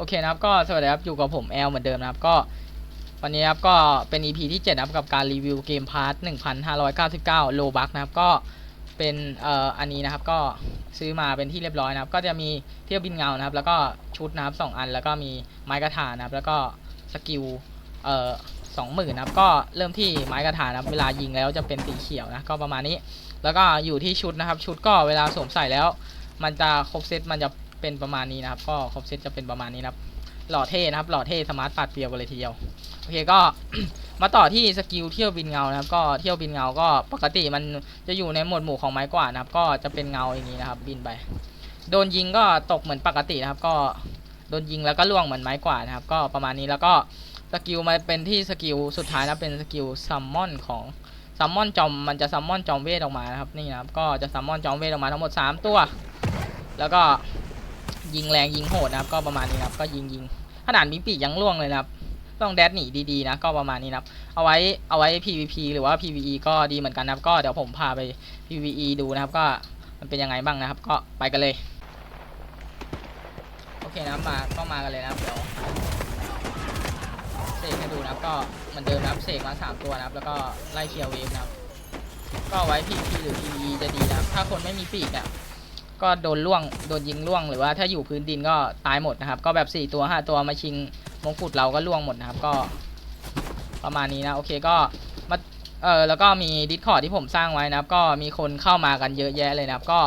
โอเคนะครับก็สวัสดีครับอยู่กับผมแอลเหมือนเดิมนะครับก็วันนี้ครับก็เป็น EP ที่7นะครับกับการรีวิวเกมพาร์ท1,599โลบักนะครับก็เป็นเอ่ออันนี้นะครับก็ซื้อมาเป็นที่เรียบร้อยนะครับ ก็จะมีเที่ยวบินเงานะครับ แล้วก็ชุดนะครับสองอันแล้วก็มีไม้กระถานะครับ แล้วก็สกิลเอ่อสองหมื่นนะครับ ก็เริ่มที่ไม้กระถานะครับ เวลายิงแล้วจะเป็นสีเขียวนะก็ประมาณนี้ แล้วก็อยู่ที่ชุดนะครับ ชุดก็เวลาสวมใส่แล้ว มันจะครบเซตมันจะ เป็นประมาณนี้นะครับ ก็ครบเซตจะเป็นประมาณนี้นะครับหล่อเท่นะครับหล่อเท่สมาร์ทปัดเปรียวกันเลยทีเดียวโอเคก็มาต่อที่สกิลเที่ยวบินเงานะครับ ก็เที่ยวบินเงาก็ปกติมันจะอยู่ในหมวดหมู่ของไม้กวาดนะครับ ก็จะเป็นเงาอย่างนี้นะครับ บินไป โดนยิงก็ตกเหมือนปกตินะครับ ก็โดนยิงแล้วก็ล่วงเหมือนไม้กวาดนะครับ ก็ประมาณนี้แล้วก็สกิลมาเป็นที่สกิลสุดท้ายนะเป็นสกิลซัมมอนของซัมมอนจอมมันจะซัมมอนจอมเวทออกมานะครับนี่นะครับก็จะซัมมอนจอมเวทออกมาทั้งหมด 3 ตัว แล้วก็ ยิงแรงยิงโหดนะครับก็ประมาณนี้นะครับก็ยิงยิงขนาดมีปีกยังล่วงเลยนะครับต้องแดดหนีดีๆนะก็ประมาณนี้นะครับเอาไว้เอาไว้ PVP หรือว่า PVE ก็ดีเหมือนกันนะครับ ก็เดี๋ยวผมพาไป PVE ดูนะครับ ก็มันเป็นยังไงบ้างนะครับ ก็ไปกันเลยโอเคนะมาก็มากันเลยนะครับเดี๋ยวเสกให้ดูนะครับ ก็เหมือนเดิมนะครับเสกมาสามตัวนะครับ แล้วก็ไล่เคลียร์เวฟนะครับ ก็ไว้ PVP หรือ PVE จะดีนะครับ ถ้าคนไม่มีปีกอะ ก็โดนล่วงโดนยิงล่วงหรือว่าถ้าอยู่พื้นดินก็ตายหมดนะครับ ก็แบบ 4 ตัว 5 ตัวมาชิงมงกุฎเราก็ล่วงหมดนะครับ ก็ประมาณนี้นะโอเคก็มาเออแล้วก็มีดิสคอร์ดที่ผมสร้างไว้นะครับ ก็มีคนเข้ามากันเยอะแยะเลยนะครับ ก็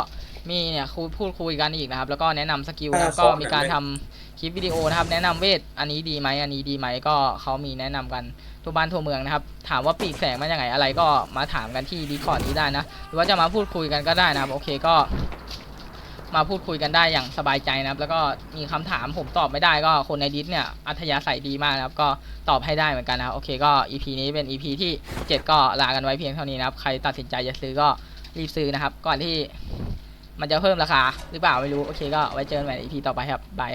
มีเนี่ยคุยพูดคุยกันอีกนะครับ แล้วก็แนะนำสกิลนะครับก็มีการทำคลิปวิดีโอนะครับ แนะนำเวทอันนี้ดีไหมอันนี้ดีไหมก็เขามีแนะนำกันทั่วบ้านทั่วเมืองนะครับ ถามว่าปีกแสงมาจากไหนอะไรก็มาถามกันที่ดิสคอร์ดนี้ได้นะ หรือว่าจะมาพูดคุยกันก็ได้นะครับ โอเคก็ มาพูดคุยกันได้อย่างสบายใจนะครับ แล้วก็มีคำถามผมตอบไม่ได้ก็คนในดิสเนี่ยอัธยาศัยดีมากนะครับ ก็ตอบให้ได้เหมือนกันนะครับ โอเคก็ EP นี้เป็น EP ที่ 7 ก็ลากันไว้เพียงเท่านี้นะครับ ใครตัดสินใจจะซื้อก็รีบซื้อนะครับ ก่อนที่มันจะเพิ่มราคาหรือเปล่าไม่รู้ โอเคก็ไว้เจอกันใหม่ใน EP ต่อไปครับบาย